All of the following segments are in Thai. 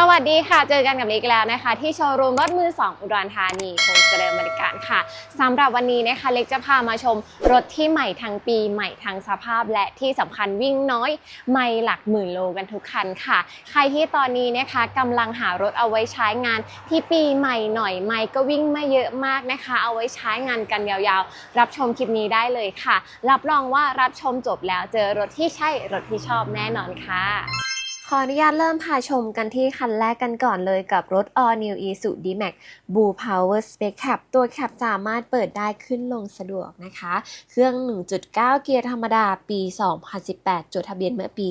สวัสดีค่ะ เจอกันกับลิกแล้วนะคะ ที่โชว์รูมรถมือ 2 อุดรธานีคงเจริญบริการค่ะสำหรับวันนี้นะคะเล็กจะพามาชมรถที่ใหม่ทั้งปีใหม่ทั้งสภาพ และที่สำคัญวิ่งน้อย ไม่หลักหมื่นโลกันทุกคันค่ะ ใครที่ตอนนี้นะคะกำลังหารถเอาไว้ใช้งานที่ปีใหม่หน่อยไม่ก็วิ่งไม่เยอะมากนะคะ เอาไว้ใช้งานกันยาวๆ รับชมคลิปนี้ได้เลยค่ะ รับรองว่ารับชมจบแล้วเจอรถที่ใช่รถที่ชอบแน่นอนค่ะ ขออนุญาตเริ่มพาชมกันที่คันแรกกันก่อนเลยกับรถ All New Isuzu D-Max Blue Power Spec Cab ตัวแคปสามารถเปิดได้ขึ้นลงสะดวกนะคะ เครื่อง 1.9 เกียร์ธรรมดาปี 2018 จดทะเบียนเมื่อปี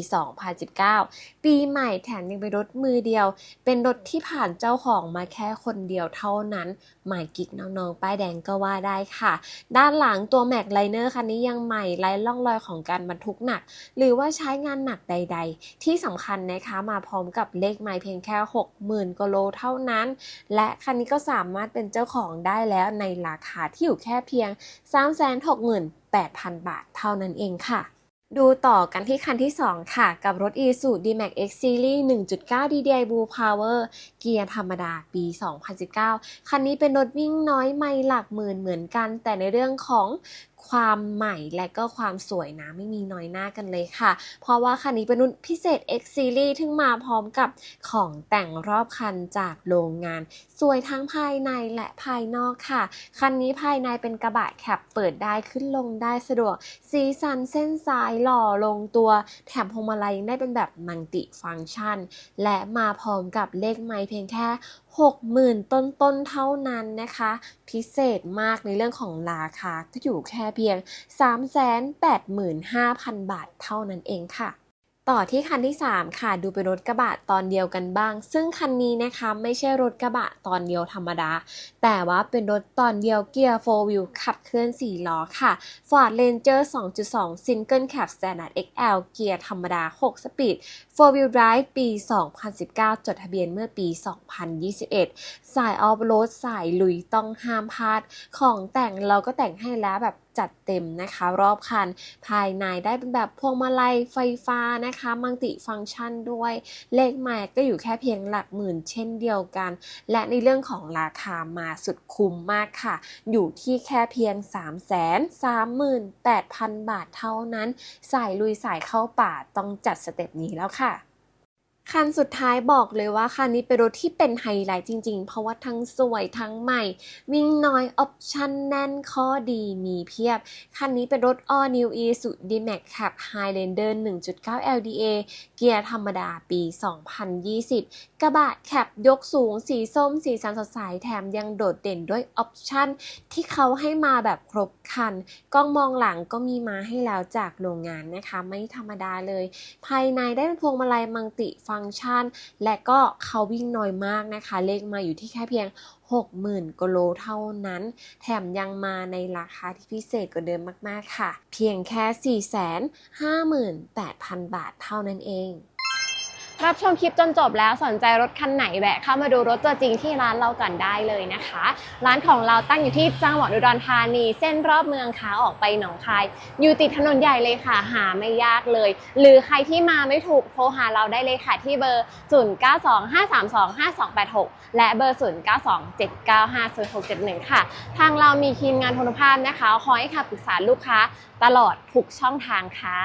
2019 ปีใหม่แถมยังเป็นรถมือเดียว เป็นรถที่ผ่านเจ้าของมาแค่คนเดียวเท่านั้น หมายกิ๊กน้องๆ ป้ายแดงก็ว่าได้ค่ะ ด้านหลังตัว Mac Liner คันนี้ยังใหม่ไร้ร่องรอยของการบรรทุกหนัก หรือว่าใช้งานหนักใด ๆ ที่สำคัญนะคะมาพร้อมกับเลขไมล์เพียงแค่ 60,000กโลเท่านั้น และคันนี้ก็สามารถเป็นเจ้าของได้แล้วในราคาที่อยู่แค่เพียง 368,000 บาทเท่านั้นเองค่ะดูต่อกันที่คันที่ 2 ค่ะ กับรถ Isuzu D-Max X Series 1.9 DDI Blue Power เกียร์ธรรมดาปี 2019 คันนี้เป็นรถวิ่งน้อยไม่หลักหมื่นเหมือนกัน แต่ในเรื่องของ ความใหม่และก็ความสวยนะไม่มีน้อยหน้ากันเลยค่ะ เพราะว่าคันนี้เป็นรุ่นพิเศษ X Series ทึ่งมาพร้อมกับของแต่งรอบคันจากโรงงาน สวยทั้งภายในและภายนอกค่ะ คันนี้ภายในเป็นกระบะแคปเปิดได้ขึ้นลงได้สะดวก สีสันเส้นสายหล่อลงตัว แถมพวงมาลัยยังได้เป็นแบบมัลติฟังก์ชัน และมาพร้อมกับเลขไมล์เพียงแค่60,000 ต้นๆเท่านั้นนะคะ พิเศษมากในเรื่องของราคาก็อยู่แค่เพียง 385,000 บาทเท่านั้นเองค่ะต่อที่คันที่ 3 ค่ะ ดูเป็นรถกระบะตอนเดียวกันบ้าง ซึ่งคันนี้นะคะไม่ใช่รถกระบะตอนเดียวธรรมดา แต่ว่าเป็นรถตอนเดียวเกียร์ 4 wheel ขับเคลื่อน 4 ล้อค่ะ Ford Ranger 2.2 Single Cab Standard XL เกียร์ธรรมดา 6 สปีด 4 wheel drive ปี 2019 จดทะเบียนเมื่อปี 2021 สายออฟโรดสายลุยต้องห้ามพลาด ของแต่งเราก็แต่งให้แล้วแบบ จัดเต็มนะคะ รอบคัน ภายในได้เป็นแบบพวงมาลัยไฟฟ้านะคะมัลติฟังก์ชันด้วย เลขไมล์ก็อยู่แค่เพียงหลักหมื่นเช่นเดียวกัน และในเรื่องของราคามาสุดคุ้มมากค่ะ อยู่ที่แค่เพียง 338,000 บาทเท่านั้น สายลุยสายเข้าป่าต้องจัดสเต็ปนี้แล้วค่ะ คันสุดท้ายบอกเลยว่าคันนี้เป็นรถที่เป็นไฮไลท์จริงๆ เพราะว่าทั้งสวยทั้งใหม่ วิ่งน้อยออปชั่นแน่นข้อดีมีเพียบ คันนี้เป็นรถ All New Isuzu D-Max Cab Highlander 1.9 LDA เกียร์ธรรมดาปี 2020 กระบะแคปยกสูงสีส้มสีสันสดใสแถมยังโดดเด่นด้วยออปชั่นที่เขาให้มาแบบครบคัน กล้องมองหลังก็มีมาให้แล้วจากโรงงานนะคะ ไม่ธรรมดาเลย ภายในได้เป็นพวงมาลัยมัลติฟังก์ชัน และก็เขาวิ่งน้อยมากนะคะ เลขมาอยู่ที่แค่เพียง 60,000กิโลเท่านั้น แถมยังมาในราคาที่พิเศษกว่าเดิมมากๆค่ะ เพียงแค่ 458,000 บาทเท่านั้นเอง รับชมคลิปจนจบแล้วสนใจรถคันไหนแวะเข้ามาดูรถตัวจริงที่ร้านเรากันได้เลยนะคะ ร้านของเราตั้งอยู่ที่จังหวัดอุดรธานี เส้นรอบเมืองขาออกไปหนองคาย อยู่ติดถนนใหญ่เลยค่ะ หาไม่ยากเลย หรือใครที่มาไม่ถูกโทรหาเราได้เลยค่ะที่เบอร์ 0925325286 และเบอร์ 0927950671 ค่ะ ทางเรามีทีมงานคุณภาพนะคะคอยให้คำปรึกษาลูกค้าตลอดทุกช่องทางค่ะ